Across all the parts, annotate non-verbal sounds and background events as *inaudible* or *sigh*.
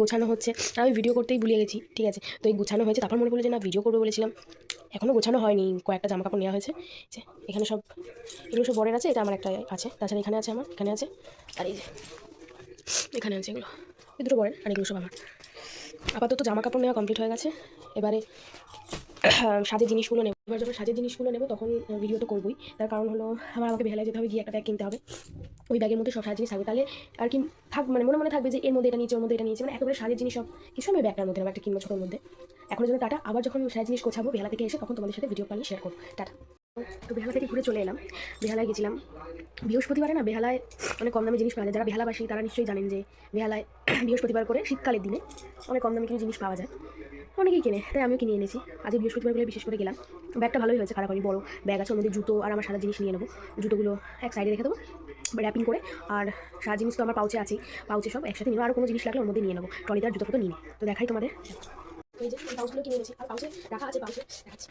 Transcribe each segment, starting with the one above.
গোছানো হচ্ছে। আমি ভিডিও করতেই ভুলে গেছি, ঠিক আছে? তো এই গোছানো হয়েছে, তারপর মনে পড়ল যে না ভিডিও করব বলেছিলাম। এখনও গোছানো হয়নি, কয়েকটা জামা কাপড় নেওয়া হয়েছে। এখানে সব, এগুলো সব বরের আছে, এটা আমার একটা আছে, তাছাড়া এখানে আছে আমার, এখানে আছে, আর এই যে, এখানে আছে এগুলো। এই দুটো বরের, আর এগুলো সব আমার। আপাতত জামা কাপড় নেওয়া কমপ্লিট হয়ে গেছে। এবারে সাজের জিনিসগুলো নেব। এবার যখন সাজের জিনিসগুলো নেব, তখন ভিডিও তো করবোই। তার কারণ হলো, আমার আমাকে বেহালায় যেতে হবে, গিয়ে একটা ব্যাগ কিনতে হবে। ওই ব্যাগের মধ্যে সব সাজের জিনিস থাকবে। তাহলে আর কি থাক মানে মনে মনে থাকবে যে, এর মধ্যে এটা নিয়েছে, ওর মধ্যে এটা নিয়েছে। মানে একেবারে সাজের জিনিস সব, কিছু আমি ব্যাগটার মধ্যে নেব, একটা কিনবো ছোটোর মধ্যে। এখন জন্য টাটা। আবার যখন সাজের জিনিস গোছাবো, বেহালা থেকে এসে তখন তোমাদের সাথে ভিডিও কলে শেয়ার করব। টাটা। তো বেহালা থেকে ঘুরে চলে এলাম। বেহালায় গেছিলাম। বৃহস্পতিবারে না বেহালায় অনেক কম দামে জিনিস পাওয়া যায়। যারা বেহালাবাসী, তারা নিশ্চয়ই জানেন যে বেহালায় *clears throat* বৃহস্পতিবার করে শীতকালের দিনে অনেক কম দামে কিছু জিনিস পাওয়া যায়। অনেকেই কিনে, তাই আমিও কিনে এনেছি। আজ বৃহস্পতিবার করে বিশেষ করে গেলাম। ব্যাগটা ভালোই হয়েছে, খারাপ হয়নি, বড় ব্যাগ আছে মধ্যে জুতো আর আমার সাদা জিনিস নিয়ে নেব। জুতোগুলো এক সাইডে রেখে দেবো র্যাপিং করে। আর সারা জিনিস তো আমার পাউচে আছেই, পাউচে সব একসাথে নিবো। আর কোনো জিনিস লাগলে মধ্যে নিয়ে নেব। ট্রলিতে জুতো ফটো নিয়ে তো দেখাই তোমাদের। এই যে এই পাউচগুলো কিনে এনেছি, আর পাউচে রাখা আছে, পাউচে দেখাচ্ছি।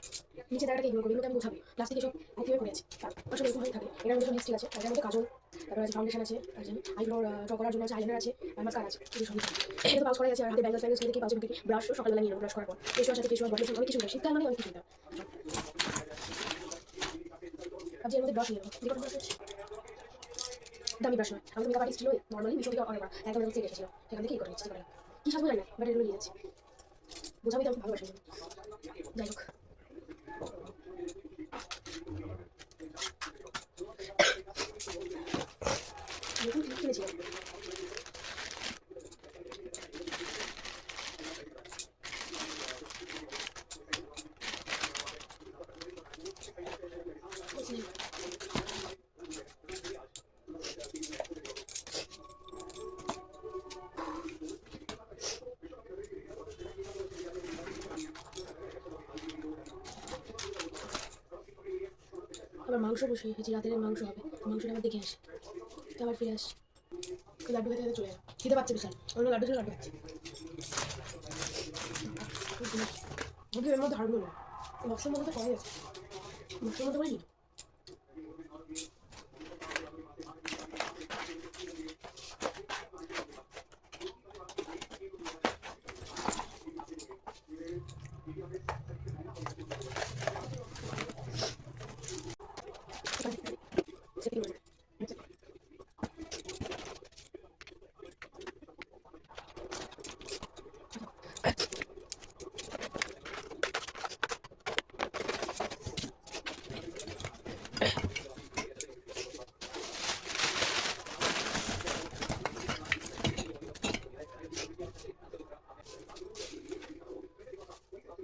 নিচে জায়গাটাকে ইগনোর এগুলো আমি গোছাবো প্লাস্টিকে সব হয়ে পড়ে আছে। আর সব এরকম থাকে। এটার মধ্যে লিপস্টিক আছে, আর এটার মধ্যে কাজল, তারপর আছে ফাউন্ডেশন আছে, আর আইব্রো ড্র করার জন্য আছে আইলাইনার আছে, আর মাস্কারা আছে সবই থাকে। এটা তো পাউচ করা আছে, আর হাতে ব্যাঙ্গলস ব্যাঙ্গলস থেকে পাউচের থেকে ব্রাশ সকালবেলা নিয়ে ব্রাশ করার পর। ফেস ওয়াশ আছে ফেস ওয়াশ বডি অনেক কিছু শীতকাল মানে অনেক কিছু হবে ভাবছি মধ্যে ব্রাশ নিয়ে নেব। দামি ব্রাশ নয়। আমি মেকআপ আর্টিস্ট ছিল নর্মালি মিশো থেকে অর্ডার করা একদম সেখান থেকে কি করে নিচ্ছি কি সাজবো জানি না বাট এগুলো নিয়ে যাচ্ছি। 모자비다 좀 바로 가시죠. 야 이렇게. 이거 좀 힘내지. আবার মাংস বসে রেখেছি রাতের মাংস হবে মাংসটা আমার দেখে আসি আবার ফিরে আসি লাড্ডু খেতে খেতে চলে যাবে খেতে পাচ্ছে বিশাল অন্য লাড্ডু ছিল লাড্ডু খাচ্ছি মধ্যে হাড়গুলো মশলার মধ্যে তো কমই আছে মশলার মধ্যে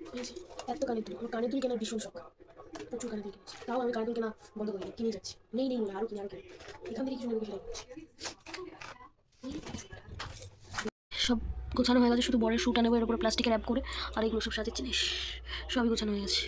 বলি পেয়েছি এত কানের দুল আমার কানের দুল কেনার ভীষণ শখ। প্রচুর কানের দুল কিনেছি তাও আমি কানের দুল কেনা বন্ধ করিনি কিনে যাচ্ছি। নেই নেই বলে আরও কিনে আরও কিনে। এখান থেকে কিছু নেব, কিছু সব গোছানো হয়ে গেছে, শুধু বরের শুটা নেব, এর উপরে প্লাস্টিকের অ্যাপ করে, আর এগুলো সব সাজের জিনিস সবই গোছানো হয়ে গেছে।